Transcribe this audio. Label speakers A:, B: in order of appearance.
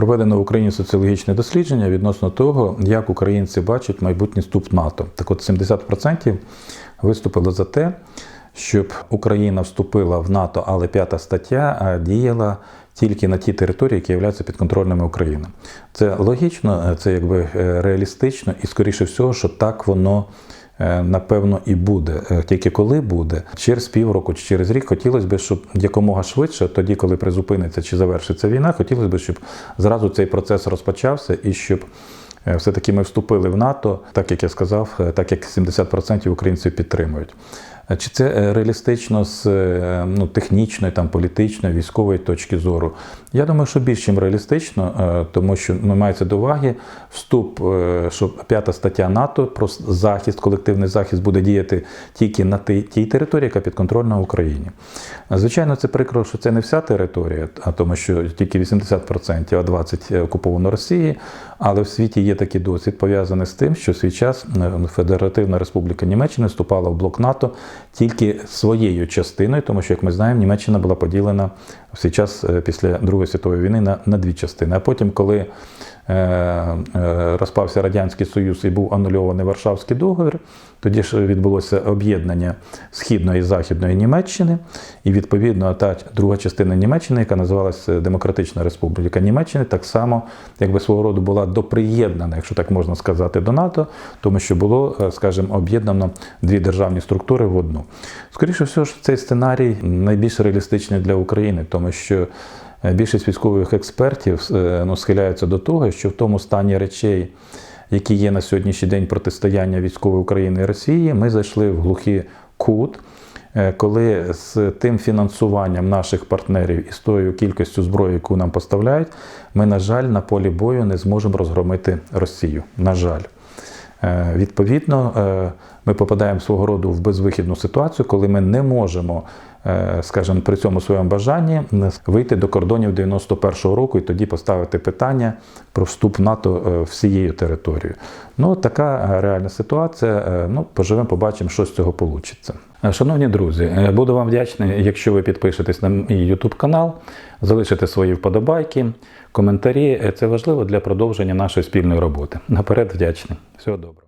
A: Проведено в Україні соціологічне дослідження відносно того, як українці бачать майбутній вступ НАТО. Так от 70% виступили за те, щоб Україна вступила в НАТО, але п'ята стаття діяла тільки на ті території, які являються підконтрольними України. Це логічно, це якби е, реалістично, і скоріше всього, що так воно. Е, Напевно, і буде. Е, Тільки коли буде, через півроку чи через рік хотілося б, щоб якомога швидше, тоді, коли призупиниться чи завершиться війна, хотілося б, щоб зразу цей процес розпочався і щоб е, все-таки ми вступили в НАТО, так як я сказав, так як 70% українців підтримують. Чи це е, реалістично з е, ну, технічної, там, політичної, військової точки зору? Я думаю, що більш ніж реалістично, е, тому що ну, мається до уваги вступ, що п'ята стаття НАТО про захист, колективний захист буде діяти тільки на тій, території, яка підконтрольна Україні. Звичайно, це прикро, що це не вся територія, а тому що тільки 80%, а 20% окуповано Росії. Але в світі є такий досвід пов'язаний з тим, що в свій час Федеративна Республіка Німеччина вступала в блок НАТО тільки своєю частиною, тому що, як ми знаємо, Німеччина була поділена в свій час е, після Другої світової війни на, на дві частини. А потім, коли розпався Радянський Союз і був анульований Варшавський договір, тоді ж відбулося об'єднання Східної і Західної Німеччини, і відповідно та друга частина Німеччини, яка називалася Демократична Республіка Німеччини, так само якби свого роду була доприєднана, якщо так можна сказати, до НАТО, тому що було, е, скажімо, об'єднано дві державні структури в одну. Скоріше всього, цей сценарій найбільш реалістичний для України, тому що е, більшість військових експертів е, ну, схиляються до того, що в тому стані речей, які є на сьогоднішній день протистояння військової України і Росії, ми зайшли в глухий кут. е, Коли з тим фінансуванням наших партнерів і з тою кількістю зброї, яку нам поставляють, ми, на жаль, на полі бою не зможемо розгромити Росію. На жаль. Е, Відповідно, е, ми попадаємо свого роду в безвихідну ситуацію, коли ми не можемо, е, скажімо, при цьому своєму бажанні вийти до кордонів 91-го року і тоді поставити питання про вступ в НАТО е, всією територією. Ну, така е, реальна ситуація. Е, Ну, поживемо, побачимо, що з цього вийде. Шановні друзі, е, буду вам вдячний, якщо ви підпишетесь на мій YouTube канал, залишите свої вподобайки, коментарі. Е, Це важливо для продовження нашої спільної роботи. Наперед вдячний. Всього доброго.